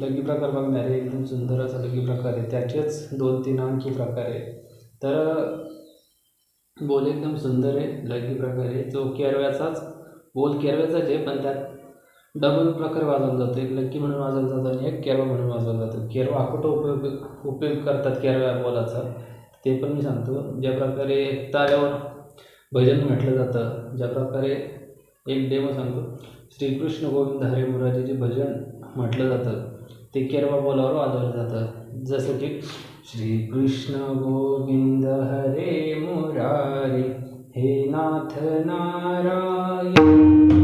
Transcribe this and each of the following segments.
लगी प्रकार बघणारे एकदम सुंदर असा लगी प्रकार आहे. त्याचेच दोन तीन आणखी प्रकार आहे तर बोल एकदम सुंदर आहे लगी प्रकार आहे. जो केरव्याचाच बोल केरव्याचाच आहे पण त्यात डबल प्रकार वाजवला जातो. एक लक्की म्हणून वाजवला जातो आणि एक केरवा म्हणून वाजवला जातो. केरवा आकुट उपयोग उपयोग करतात केरव्या बोलाचा? ते पण मी सांगतो. ज्या प्रकारे ताऱ्यावर भजन म्हटलं जातं ज्या प्रकारे एक देव सांगतो. श्रीकृष्ण गोविंद हरे मुराजीचे भजन म्हटलं जातं. ते केरवा बोलावर वाजवलं जातं. जसं की श्रीकृष्ण गोविंद हरे मुरारी हे नाथ नारायण.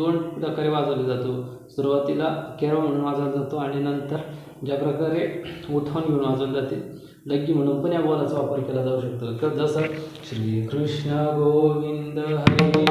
दोन प्रकारे वाजवला जातो. सुरुवातीला केरळ म्हणून वाजवला जातो आणि नंतर ज्या प्रकारे उठावून घेऊन वाजवले जाते लग्गी म्हणून पण या बोलाचा वापर केला जाऊ शकतो. तर जसं श्रीकृष्ण गोविंद हरे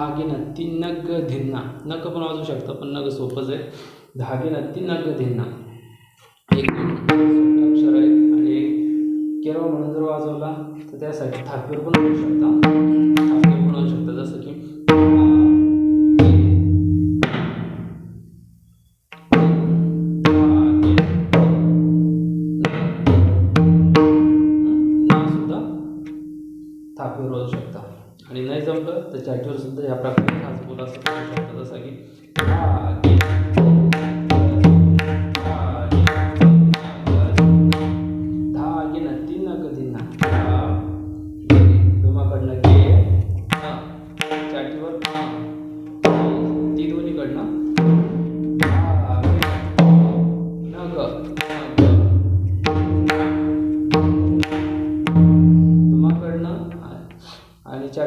धागिन ती नग धिन्ना नग पण वाजू शकतं पण नग सोपंच आहे धागिन ती नग धिन्ना एक अक्षर आहे आणि एक केरळ म्हणून जर वाजवला तर त्यासाठी थापीवर पण होऊ शकता थापीवर पण होऊ शकतं जसं की ना सुद्धा थापीवर वाजू शकता आणि नाही जमलं तर चॅटवर सुद्धा या प्रकारे हाच बोला असं करू शकता जसा की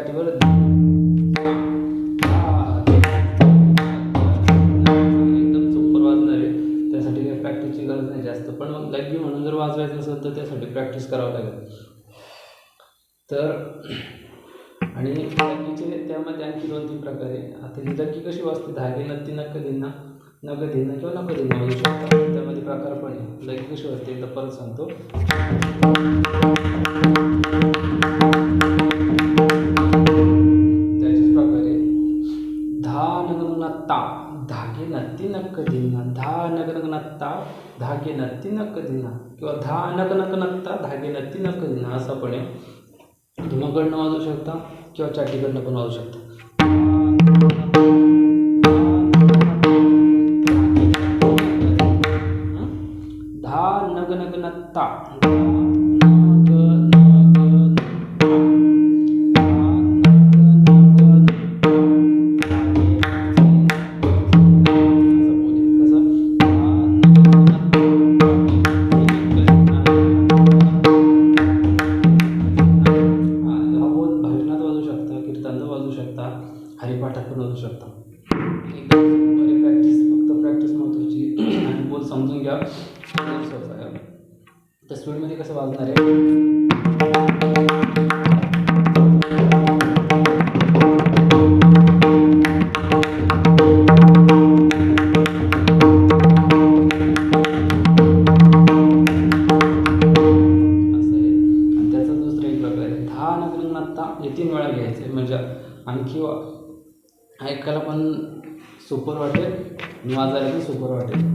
आणि एकदम सुपर वाजणार आहे. त्यासाठी काही प्रॅक्टिसची गरज नाही जास्त. पण मग लग्गी म्हणून जर वाजवायचं असेल तर त्यासाठी प्रॅक्टिस करावं लागेल. तर आणि लग्गीचे त्यामध्ये आणखी दोन तीन प्रकार आहे आता ही लग्गी कशी वाजते? धागे नक्की नक्क देणार नग देणं किंवा नग दिना वाजू शकतात त्यामध्ये प्रकार पण आहे. लग्गी कशी वाजते? एकदा परत सांगतो. धा नगनत्ता धागे नत्ती नक्क दिना धा नगनगनत्ता धागे नत्ती नक्क दिना किंवा धा नक नक नत्ता धागे नत्ती नक्क असं पण आहे धुमाकडनं वाजवू शकता किंवा चाटीकडनं पण वाजू शकता हं? धा नग तर स्पीडमध्ये कसं वाजणार आहे? त्याचा दुसरा एक आहे. दहा हे तीन वेळा घ्यायचे म्हणजे आणखी ऐकायला पण सुपर वाटेल वाजायला पण सुपर वाटेल.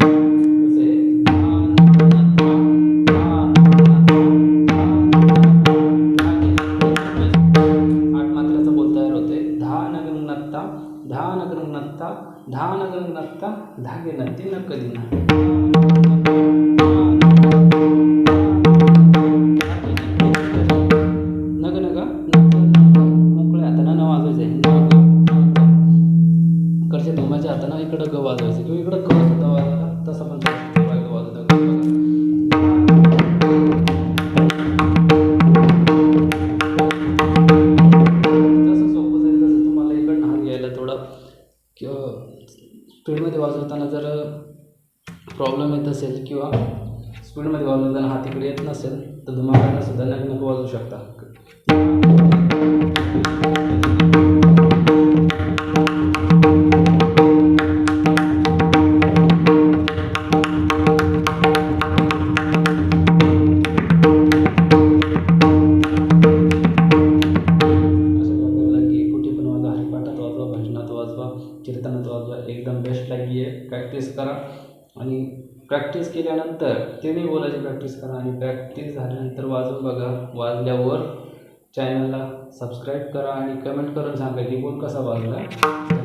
नगरंग आत्ता दहा नगरंग आत्ता धागे नदी न कधी नग नग मोकळ्या हातानं न वाजवायचं आहे नग नग. कडच्या इकडं ग वाजवायचं किंवा इकडं वाजवताना जर प्रॉब्लेम येत असेल किंवा स्पीडमध्ये वाजवताना हा तिकडे येत नसेल तर धुमाकांना सुद्धा नक नक वाजवू शकता. आणि प्रॅक्टिस केल्यानंतर ते बोलायची प्रॅक्टिस करा आणि प्रॅक्टिस झाल्यानंतर वाजवून बघा. वाजल्यावर चॅनलला सबस्क्राईब करा आणि कमेंट करून सांगा की बोल कसा वाजला